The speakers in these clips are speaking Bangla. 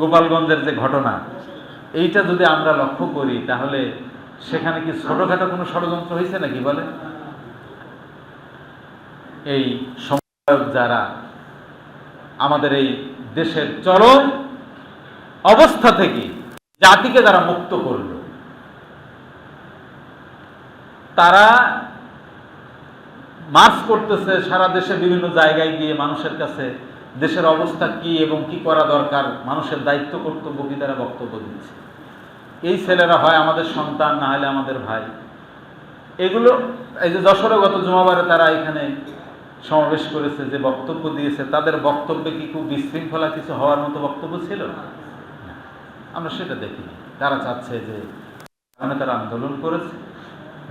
গোপালগঞ্জের যে ঘটনা, এইটা যদি আমরা লক্ষ্য করি, তাহলে সেখানে কি ছোটখাটো কোনো ষড়যন্ত্র হয়েছে নাকি বলে? এই সমন্বয়ক যারা আমাদের এই দেশের চরম অবস্থা থেকে জাতিকে যারা মুক্ত করল, তারা মার্চ করতেছে সারা দেশে বিভিন্ন জায়গায় গিয়ে মানুষের কাছে দেশের অবস্থা কি এবং কি করা দরকার, মানুষের দায়িত্ব, কর্তব্য কি তারা বক্তব্য দিচ্ছে। এই ছেলেরা হয় আমাদের সন্তান, না হলে আমাদের ভাই। এগুলো, এই যে যশোরে গত জমাবারে তারা এখানে সমাবেশ করেছে, যে বক্তব্য দিয়েছে, তাদের বক্তব্যে কি খুব বিশৃঙ্খলা কিছু হওয়ার মতো বক্তব্য ছিল? আমরা সেটা দেখিনি। তারা চাচ্ছে যে মানে তারা আন্দোলন করেছে।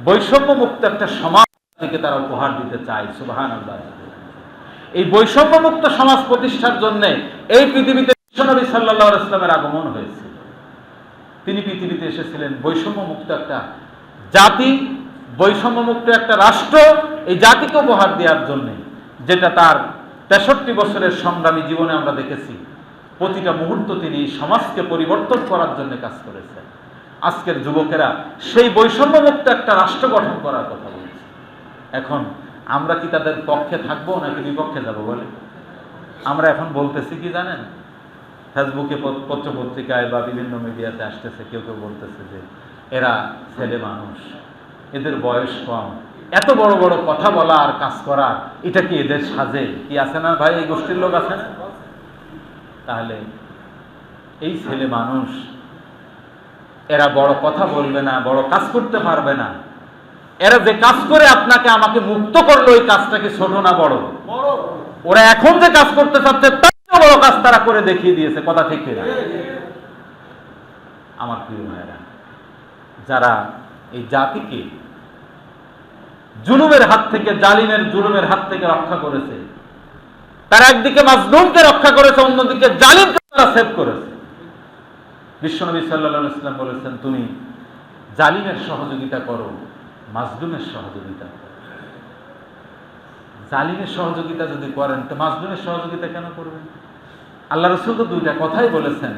বৈষম্য মুক্ত একটা সমাজ থেকে তারা উপহার দিতে চায় সুবাহান এই বৈষম্য মুক্ত সমাজ প্রতিষ্ঠার জন্য এই পৃথিবীতে বিশ্বনবী সাল্লাহ ইসলামের আগমন হয়েছে। তিনি পৃথিবীতে এসেছিলেন বৈষম্য মুক্ত একটা জাতি বৈষম্য মুক্ত একটা রাষ্ট্র, এই জাতিকে উপহার দেওয়ার জন্য, যেটা তার তেষট্টি বছরের সংগ্রামী জীবনে আমরা দেখেছি। প্রতিটা মুহূর্ত তিনি সমাজকে পরিবর্তন করার জন্য কাজ করেছেন। আজকের যুবকেরা সেই বৈষম্য মুক্ত একটা রাষ্ট্র গঠন করার কথা বলছে। এখন আমরা কি তাদের পক্ষে থাকব নাকি বিপক্ষে যাব বলে? আমরা এখন বলতেছি কি জানেন? ফেসবুকে পত্রপত্রিকায় বা বিভিন্ন মিডিয়াতে আসতেছে, কেউ কেউ বলতেছে যে এরা ছেলে মানুষ, এদের বয়স কম। এত বড় বড় কথা বলা আর কাজ করা, এটা কি এদের সাজে? কি আছে না ভাই এই গোষ্ঠীর লোক আছে না? তাহলে এই ছেলে মানুষ, এরা বড় কথা বলবে না, বড় কাজ করতে পারবে না। এরা যে কাজ করে আপনাকে আমাকে মুক্ত করল ওই কাজটা কি ছোট না বড়? ওরা এখন যে কাজ করতে চাচ্ছে তার বড় কাজ তারা করে দেখিয়ে দিয়েছে কথা ঠিক কিনা? আমার প্রিয় ভাইয়েরা যারা এই জাতিকে জুলুমের হাত থেকে জালিমের জুলুমের হাত থেকে রক্ষা করেছে তারা একদিকে মাজলুমকে রক্ষা করেছে অন্যদিকে জালিমকে তারা সেভ করেছে। বিশ্বনবী সাল্লাহ ইসলাম বলেছেন তুমি জালিমের সহযোগিতা করো মাজলুমের সহযোগিতা। জালিমের সহযোগিতা যদি করেন, তো মাজলুমের সহযোগিতা কেন করবেন? আল্লাহ রসুল তো দুইটা কথাই বলেছেন।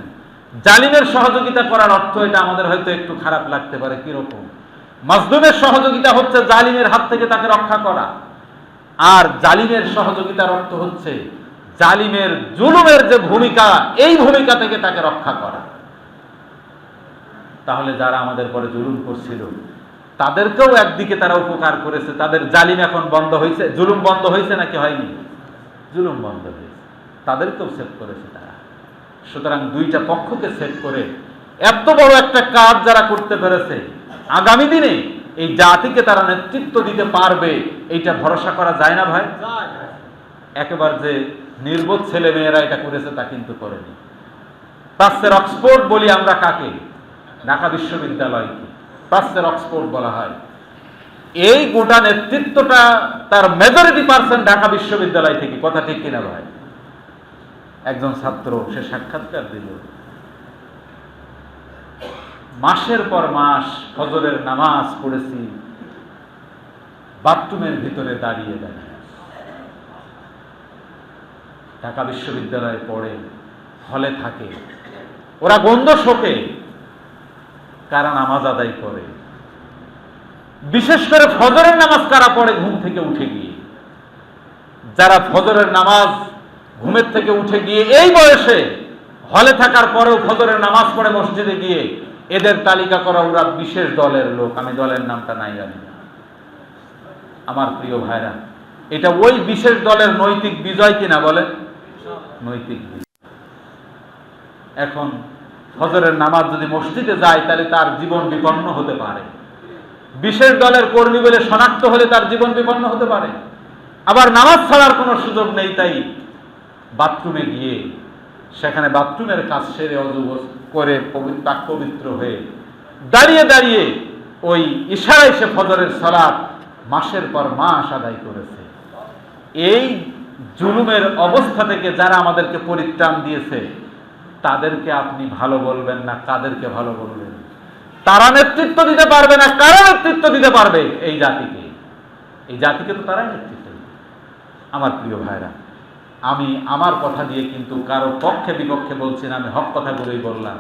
জালিমের সহযোগিতা করার অর্থ এটা, আমাদের হয়তো একটু খারাপ লাগতে পারে, কীরকম? মাজলুমের সহযোগিতা হচ্ছে জালিমের হাত থেকে তাকে রক্ষা করা। আর জালিমের সহযোগিতার অর্থ হচ্ছে জালিমের জুলুমের যে ভূমিকা, এই ভূমিকা থেকে তাকে রক্ষা করা। তাহলে যারা আমাদের পরে জুলুম করছিল তাদেরকেও একদিকে তারা উপকার করেছে, তাদের জালিম এখন বন্ধ হয়েছে। জুলুম বন্ধ হয়েছে নাকি হয়নি? জুলুম বন্ধ হয়েছে। তাদেরকেও সেভ করেছে তারা। সুতরাং দুইটা পক্ষকে সেভ করে এত বড় একটা কাজ যারা করতে পেরেছে, আগামী দিনে এই জাতিকে তারা নেতৃত্ব দিতে পারবে, এইটা ভরসা করা যায় না ভাই? একেবারে যে নির্বোধ ছেলে মেয়েরা এটা করেছে তা কিন্তু করেনি। প্রাচ্যের অক্সফোর্ড বলি আমরা কাকে? ঢাকা বিশ্ববিদ্যালয়কে। প্রাচ্যের অক্সফোর্ড বলা হয়। এই গোটা নেতৃত্বটা তার মেজরিটি ঢাকা বিশ্ববিদ্যালয় থেকে, কথা ঠিক কিনা ভাই? একজন ছাত্র, সে সাক্ষাৎকার দিল। মাসের পর মাস ফজরের নামাজ পড়েছি, বাথরুমের ভিতরে দাঁড়িয়ে দাঁড়িয়ে। ঢাকা বিশ্ববিদ্যালয়ে পড়ে, হলে থাকে। ওরা গন্ধ শোকে। কারা নামাজ আদায় করে? বিশেষ করে ফজরের নামাজ কারা পড়ে ঘুম থেকে উঠে গিয়ে? যারা ফজরের নামাজ ঘুমের থেকে উঠে গিয়ে এই বয়সে হলে থাকার পরেও ফজরের নামাজ পড়ে মসজিদে গিয়ে এদের তালিকা করা ওরা বিশেষ দলের লোক। আমি দলের নামটা নাই জানি। না আমার প্রিয় ভাইরা, এটা ওই বিশেষ দলের নৈতিক বিজয় কিনা বলে নৈতিক বিজয়। এখন ফজরের নামাজ যদি মসজিদে যায়, তাহলে তার জীবন বিপন্ন হতে পারে। বিশেষ দলের কর্মী বলে শনাক্ত হলে তার জীবন বিপন্ন হতে পারে। আবার নামাজ ছাড়ার কোনো সুযোগ নেই, তাই বাথরুমে গিয়ে সেখানে বাথরুমের কাজ সেরে অজু করে পাক পবিত্র হয়ে দাঁড়িয়ে দাঁড়িয়ে ওই ইশারায় সে ফজরের সালাত মাসের পর মাস আদায় করেছে। এই জুলুমের অবস্থা থেকে যারা আমাদেরকে পরিত্রাণ দিয়েছে তাদেরকে আপনি ভালো বলবেন না কাদেরকে ভালো বলবেন? তারা নেতৃত্ব দিতে পারবে না, কারা নেতৃত্ব দিতে পারবে এই জাতিকে? এই জাতিকে তো তারাই নেতৃত্ব দিবে। আমার প্রিয় ভাইরা, আমি আমার কথা দিয়ে কিন্তু কারও পক্ষে বিপক্ষে বলছি না, আমি হক কথাগুলোই বললাম।